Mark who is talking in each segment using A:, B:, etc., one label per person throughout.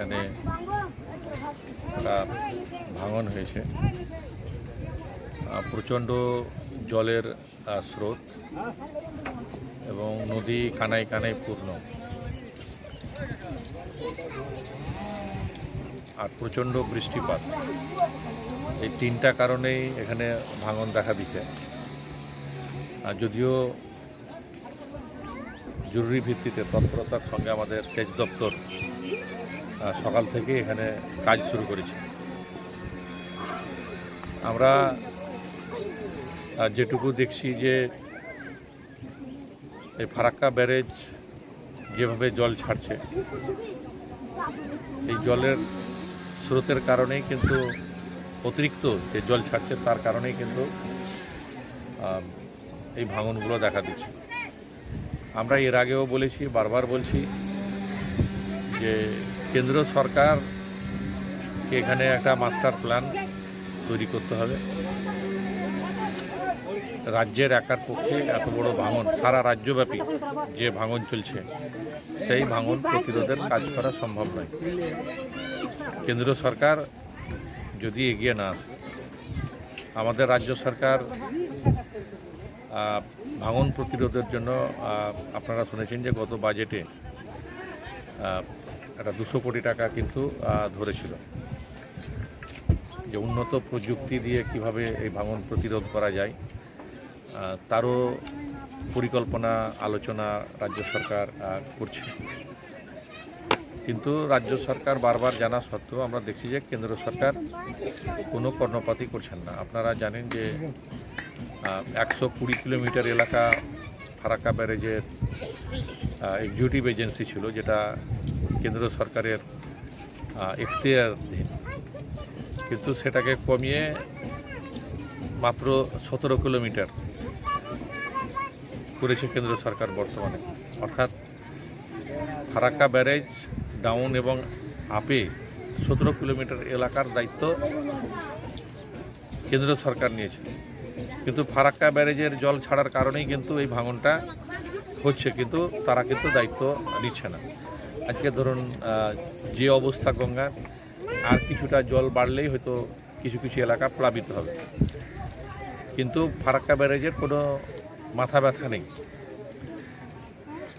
A: এখানে একটা ভাঙন হয়েছে। প্রচণ্ড জলের স্রোত এবং নদী কানায় কানায় পূর্ণ। আর প্রচণ্ড বৃষ্টিপাত। এই তিনটা কারণেই এখানে ভাঙন দেখা দিচ্ছে আর যদিও জরুরি ভিত্তিতে তৎপরতার সঙ্গে আমাদের সেচ দপ্তর সকাল থেকে এখানে কাজ শুরু করেছি। আমরা যেটুকু দেখছি যে এই ফারাক্কা ব্যারেজ যেভাবে জল ছাড়ছে, এই জলের স্রোতের কারণেই কিন্তু, অতিরিক্ত যে জল ছাড়ছে তার কারণেই কিন্তু এই ভাঙনগুলো দেখা দিচ্ছে। আমরা এর আগেও বলেছি, বারবার বলছি যে কেন্দ্র সরকার এখানে একটা মাস্টার প্ল্যান তৈরি করতে হবে। রাজ্যের একার পক্ষে এত বড় ভাঙন, সারা রাজ্যব্যাপী যে ভাঙন চলছে, সেই ভাঙন প্রতিরোধের কাজ করা সম্ভব নয়। কেন্দ্র সরকার যদি এগিয়ে না আসে, আমাদের রাজ্য সরকার ভাঙন প্রতিরোধের জন্য আপনারা শুনেছেন যে গত বাজেটে একটা দুশো কোটি টাকা কিন্তু ধরেছিল। যে উন্নত প্রযুক্তি দিয়ে কীভাবে এই ভাঙন প্রতিরোধ করা যায় তারও পরিকল্পনা, আলোচনা রাজ্য সরকার করছে। কিন্তু রাজ্য সরকার বারবার জানা সত্ত্বেও আমরা দেখছি যে কেন্দ্র সরকার কোনো কর্ণপাতই করছেন না। আপনারা জানেন যে একশো কুড়ি কিলোমিটার এলাকা ফারাক্কা ব্যারেজের এক্সিকিউটিভ এজেন্সি ছিল, যেটা কেন্দ্র সরকারের এখতিয়ারাধীন কিন্তু সেটাকে কমিয়ে মাত্র সতেরো কিলোমিটার করেছে কেন্দ্র সরকার বর্তমানে। অর্থাৎ ফারাক্কা ব্যারেজ, ডাউন এবং আপে সতেরো কিলোমিটার এলাকার দায়িত্ব কেন্দ্র সরকার নিয়েছে। কিন্তু ফারাক্কা ব্যারেজের জল ছাড়ার কারণেই কিন্তু এই ভাঙনটা হচ্ছে, কিন্তু তারা কিন্তু দায়িত্ব নিচ্ছে না। আজকে ধরুন যে অবস্থা গঙ্গার, আর কিছুটা জল বাড়লেই হয়তো কিছু কিছু এলাকা প্লাবিত হবে। কিন্তু ফারাক্কা ব্যারেজের কোনো মাথা ব্যথা নেই।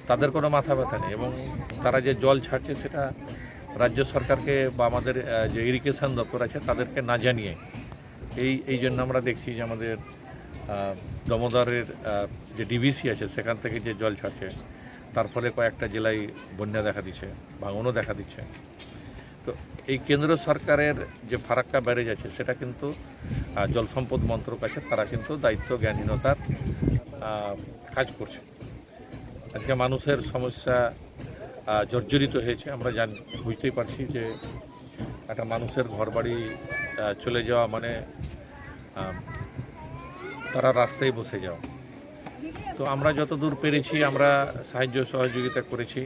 A: তাদের কোনো মাথা ব্যথা নেই এবং তারা যে জল ছাড়ছে সেটা রাজ্য সরকারকে বা আমাদের যে ইরিগেশন দপ্তর আছে তাদেরকে না জানিয়ে এই এই জন্য আমরা দেখছি যে আমাদের দমোদরের যে ডিভিসি আছে সেখান থেকে যে জল ছাড়ছে তার ফলে কয়েকটা জেলায় বন্যা দেখা দিচ্ছে ভাঙনও দেখা দিচ্ছে। তো এই কেন্দ্র সরকারের যে ফারাক্কা ব্যারেজ আছে, সেটা কিন্তু জল সম্পদ মন্ত্রক আছে, তারা কিন্তু দায়িত্ব জ্ঞানহীনতার কাজ করছে। আজকে মানুষের সমস্যা জর্জরিত হয়েছে। আমরা জান, বুঝতেই পারছি যে একটা মানুষের ঘরবাড়ি চলে যাওয়া মানে তারা রাস্তায় বসে যাওয়া। তো আমরা যতদূর পেরেছি, আমরা সাহায্য সহযোগিতা করেছি।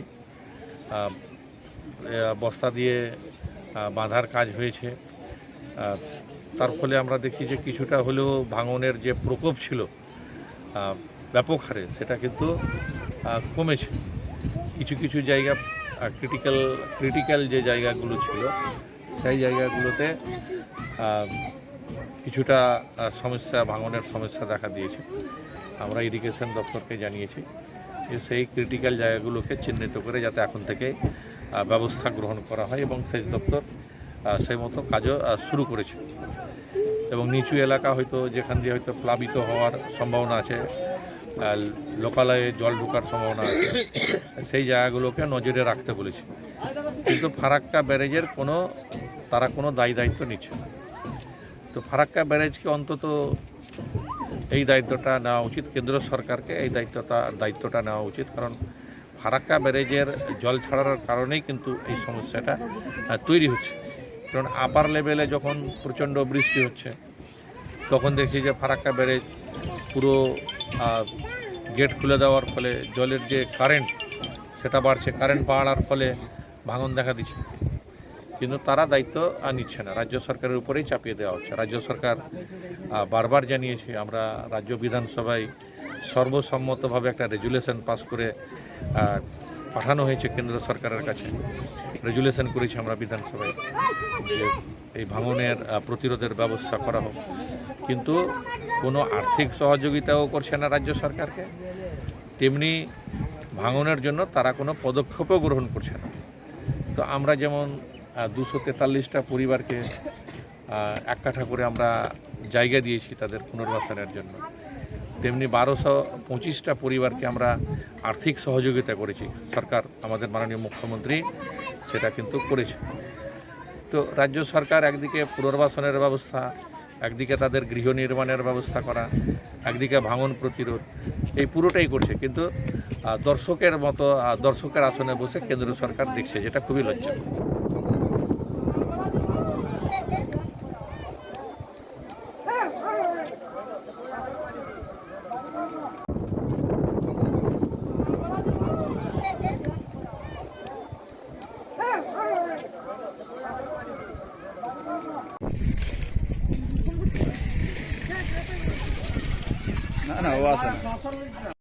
A: বস্তা দিয়ে বাঁধার কাজ হয়েছে। তার ফলে আমরা দেখি যে কিছুটা হলেও ভাঙনের যে প্রকোপ ছিল ব্যাপক হারে সেটা কিন্তু কমেছে। কিছু কিছু জায়গা ক্রিটিক্যাল ক্রিটিক্যাল যে জায়গাগুলো ছিল, সেই জায়গাগুলোতে কিছুটা সমস্যা, ভাঙনের সমস্যা দেখা দিয়েছে। আমরা ইরিগেশন দপ্তরকে জানিয়েছি যে সেই ক্রিটিক্যাল জায়গাগুলোকে চিহ্নিত করে যাতে এখন থেকে ব্যবস্থা গ্রহণ করা হয় এবং সেচ দপ্তর সেই মতো কাজও শুরু করেছে। এবং নিচু এলাকা হয়তো, যেখান দিয়ে হয়তো প্লাবিত হওয়ার সম্ভাবনা আছে লোকালয়ে জল ঢোকার সম্ভাবনা আছে, সেই জায়গাগুলোকে নজরে রাখতে বলেছি। কিন্তু ফারাক্কা ব্যারেজের কোনো, তারা কোনো দায়ী দায়িত্ব নিচ্ছে না। তো ফারাক্কা ব্যারেজকে অন্তত এই দায়িত্বটা নেওয়া উচিত। কেন্দ্র সরকারকে এই দায়িত্বটা দায়িত্বটা নেওয়া উচিত। কারণ ফারাক্কা ব্যারেজের জল ছাড়ার কারণেই কিন্তু এই সমস্যাটা তৈরি হচ্ছে। কারণ আপার লেভেলে যখন প্রচণ্ড বৃষ্টি হচ্ছে, তখন দেখছি যে ফারাক্কা ব্যারেজ পুরো গেট খুলে দেওয়ার ফলে জলের যে কারেন্ট সেটা বাড়ছে। কারেন্ট বাড়ার ফলে ভাঙন দেখা দিচ্ছে। কিন্তু তারা দায়িত্ব নিচ্ছে না। রাজ্য সরকারের উপরেই চাপিয়ে দেওয়া হচ্ছে। রাজ্য সরকার বারবার জানিয়েছে, আমরা রাজ্য বিধানসভায় সর্বসম্মতভাবে একটা রেজুলেশন পাস করে পাঠানো হয়েছে কেন্দ্র সরকারের কাছে। রেজুলেশন করেছি আমরা বিধানসভায় যে এই ভাঙনের প্রতিরোধের ব্যবস্থা করা হোক। কিন্তু কোনো আর্থিক সহযোগিতাও করছে না রাজ্য সরকারকে। তেমনি ভাঙনের জন্য তারা কোনো পদক্ষেপও গ্রহণ করছে না। তো আমরা যেমন দুশো তেতাল্লিশটা পরিবারকে এক কাঠা করে আমরা জায়গা দিয়েছি তাদের পুনর্বাসনের জন্য। তেমনি বারোশো পঁচিশটা পরিবারকে আমরা আর্থিক সহযোগিতা করেছি। সরকার, আমাদের মাননীয় মুখ্যমন্ত্রী সেটা কিন্তু করেছে। তো রাজ্য সরকার একদিকে পুনর্বাসনের ব্যবস্থা, একদিকে তাদের গৃহ নির্মাণের ব্যবস্থা করা, একদিকে ভাঙন প্রতিরোধ, এই পুরোটাই করছে। কিন্তু দর্শকের মতো দর্শকের আসনে বসে কেন্দ্র সরকার দেখছে, যেটা খুবই লজ্জা
B: না ও আছে না।